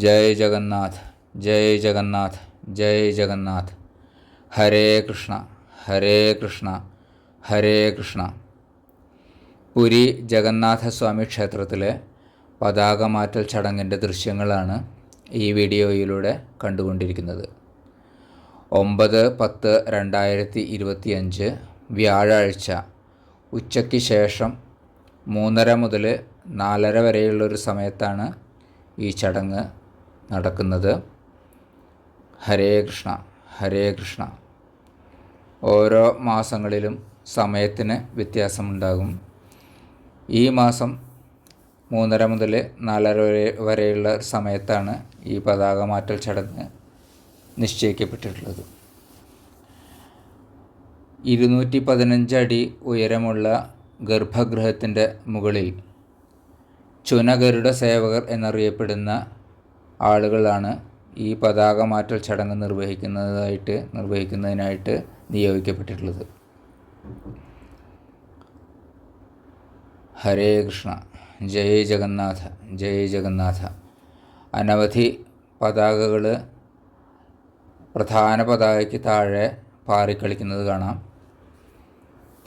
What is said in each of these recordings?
ജയ് ജഗന്നാഥ് ജയ ജഗന്നാഥ് ജയ ജഗന്നാഥ്. ഹരേ കൃഷ്ണ ഹരേ കൃഷ്ണ ഹരേ കൃഷ്ണ. പുരി ജഗന്നാഥസ്വാമി ക്ഷേത്രത്തിലെ പതാക മാറ്റൽ ചടങ്ങിന്റെ ദൃശ്യങ്ങളാണ് ഈ വീഡിയോയിലൂടെ കണ്ടുകൊണ്ടിരിക്കുന്നത്. ഒമ്പത് പത്ത് രണ്ടായിരത്തി ഇരുപത്തിയഞ്ച് വ്യാഴാഴ്ച ഉച്ചയ്ക്ക് ശേഷം മൂന്നര മുതൽ നാലര വരെയുള്ളൊരു സമയത്താണ് ഈ ചടങ്ങ് നടക്കുന്നത്. ഹരേ കൃഷ്ണ ഹരേ കൃഷ്ണ. ഓരോ മാസങ്ങളിലും സമയത്തിന് വ്യത്യാസമുണ്ടാകും. ഈ മാസം മൂന്നര മുതൽ നാലര വരെ വരെയുള്ള സമയത്താണ് ഈ പതാക മാറ്റൽ ചടങ്ങ് നിശ്ചയിക്കപ്പെട്ടിട്ടുള്ളത്. ഇരുന്നൂറ്റി പതിനഞ്ച് അടി ഉയരമുള്ള ഗർഭഗൃഹത്തിന്റെ മുകളിൽ ചുനഗരുഡ സേവകർ എന്നറിയപ്പെടുന്ന ആളുകളാണ് ഈ പതാക മാറ്റൽ ചടങ്ങ് നിർവഹിക്കുന്നതായിട്ട് നിർവഹിക്കുന്നതിനായിട്ട് നിയോഗിക്കപ്പെട്ടിട്ടുള്ളത്. ഹരേ കൃഷ്ണ. ജയ് ജഗന്നാഥ. ജയ് ജഗന്നാഥ. അനവധി പതാകകൾ പ്രധാന പതാകയ്ക്ക് താഴെ പാറിക്കളിക്കുന്നത് കാണാം.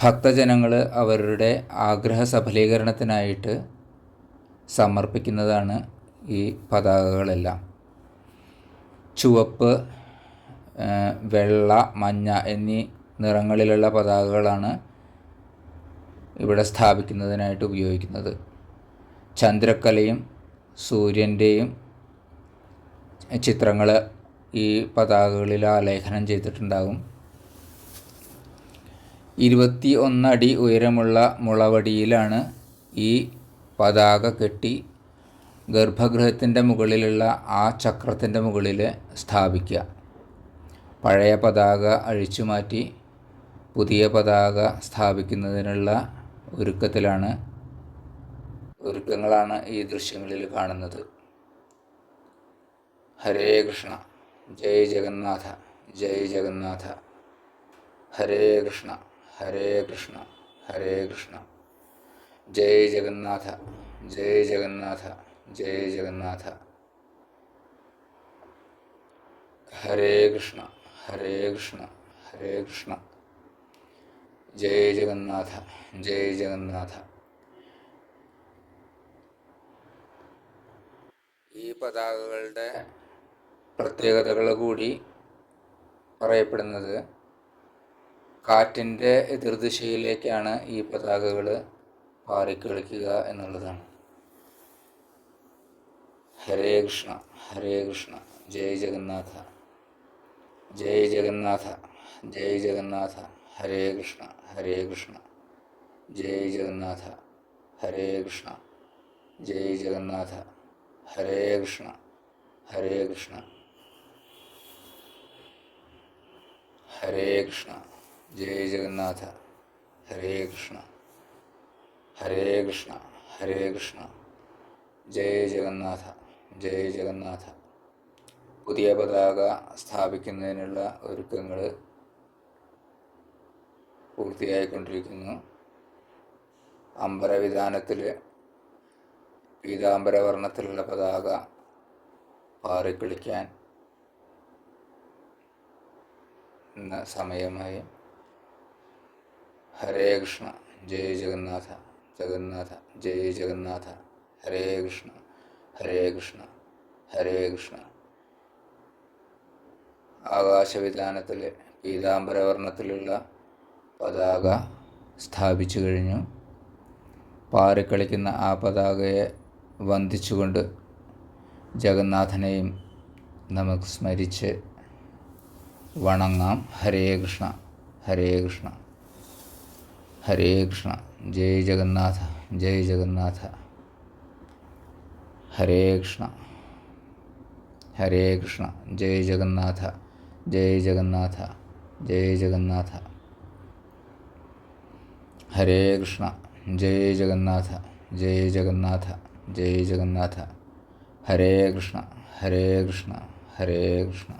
ഭക്തജനങ്ങൾ അവരുടെ ആഗ്രഹ സഫലീകരണത്തിനായിട്ട് സമർപ്പിക്കുന്നതാണ് ഈ പതാകകളെല്ലാം. ചുവപ്പ് വെള്ള മഞ്ഞ എന്നീ നിറങ്ങളിലുള്ള പതാകകളാണ് ഇവിടെ സ്ഥാപിക്കുന്നതിനായിട്ട് ഉപയോഗിക്കുന്നത്. ചന്ദ്രക്കലയും സൂര്യന്റെയും ചിത്രങ്ങൾ ഈ പതാകകളിൽ ആലേഖനം ചെയ്തിട്ടുണ്ടാകും. ഇരുപത്തി ഒന്നടി ഉയരമുള്ള മുളവടിയിലാണ് ഈ പതാക കെട്ടി ഗർഭഗൃഹത്തിന്റെ മുകളിലുള്ള ആ ചക്രത്തിന്റെ മുകളിൽ സ്ഥാപിക്കുക. പഴയ പതാക അഴിച്ചു മാറ്റി പുതിയ പതാക സ്ഥാപിക്കുന്നതിനുള്ള ഒരുക്കത്തിലാണ് ഒരുക്കങ്ങളാണ് ഈ ദൃശ്യങ്ങളിൽ കാണുന്നത്. ഹരേ കൃഷ്ണ. ജയ് ജഗന്നാഥ. ജയ് ജഗന്നാഥ. ഹരേ കൃഷ്ണ. ഹരേ കൃഷ്ണ. ഹരേ കൃഷ്ണ. ജയ് ജഗന്നാഥ. ജയ് ജഗന്നാഥ. ജയ് ജഗന്നാഥ. ഹരേ കൃഷ്ണ ഹരേ കൃഷ്ണ ഹരേ കൃഷ്ണ. ജയ ജഗന്നാഥ ജയ ജഗന്നാഥ. ഈ പതാകകളുടെ പ്രത്യേകതകൾ കൂടി പറയപ്പെടുന്നത് കാറ്റിന്റെ എതിർദിശയിലേക്കാണ് ഈ പതാകകൾ പാറിക്കളിക്കുക എന്നുള്ളതാണ്. ഹരേ കൃഷ്ണ ഹരേ കൃഷ്ണ. ജയ് ജഗന്നാഥ. ജയ് ജഗന്നാഥ. ജയ് ജഗന്നാഥ. ഹരേ കൃഷ്ണ ഹരേ കൃഷ്ണ. ജയ് ജഗന്നാഥ. ഹരേ കൃഷ്ണ. ജയ് ജഗന്നാഥ. ഹരേ കൃഷ്ണ. ഹരേ കൃഷ്ണ. ഹരേ കൃഷ്ണ. ജയ് ജഗന്നാഥ. ഹരേ കൃഷ്ണ. ഹരേ കൃഷ്ണ. ഹരേ കൃഷ്ണ. ജയ് ജഗന്നാഥ. ജയ് ജഗന്നാഥ. പുതിയ പതാക സ്ഥാപിക്കുന്നതിനുള്ള ഒരുക്കങ്ങൾ പൂർത്തിയായിക്കൊണ്ടിരിക്കുന്നു. അമ്പരവിധാനത്തിൽ പീതാംബരവർണത്തിലുള്ള പതാക പാറിക്കളിക്കാൻ സമയമായി. ഹരേ കൃഷ്ണ ജയ ജഗന്നാഥ ജഗന്നാഥ ജയ ജഗന്നാഥ ഹരേ കൃഷ്ണ. ഹരേ കൃഷ്ണ ഹരേ കൃഷ്ണ. ആകാശവിധാനത്തിൽ പീതാംബരവർണത്തിലുള്ള പതാക സ്ഥാപിച്ചു കഴിഞ്ഞു. പാറിക്കളിക്കുന്ന ആ പതാകയെ വന്ദിച്ചുകൊണ്ട് ജഗന്നാഥനെയും നമുക്ക് സ്മരിച്ച് വണങ്ങാം. ഹരേ കൃഷ്ണ ഹരേ കൃഷ്ണ ഹരേ കൃഷ്ണ. ജയ് ജഗന്നാഥ ജയ് ജഗന്നാഥ. ഹരേ കൃഷ്ണ ഹരേ കൃഷ്ണ ജയ് ജഗന്നാഥ ജയ് ജഗന്നാഥ ജയ് ജഗന്നാഥ ഹരേ കൃഷ്ണ ജയ് ജഗന്നാഥ ജയ് ജഗന്നാഥ ജയ് ജഗന്നാഥ ഹരേ കൃഷ്ണ ഹരേ കൃഷ്ണ ഹരേ കൃഷ്ണ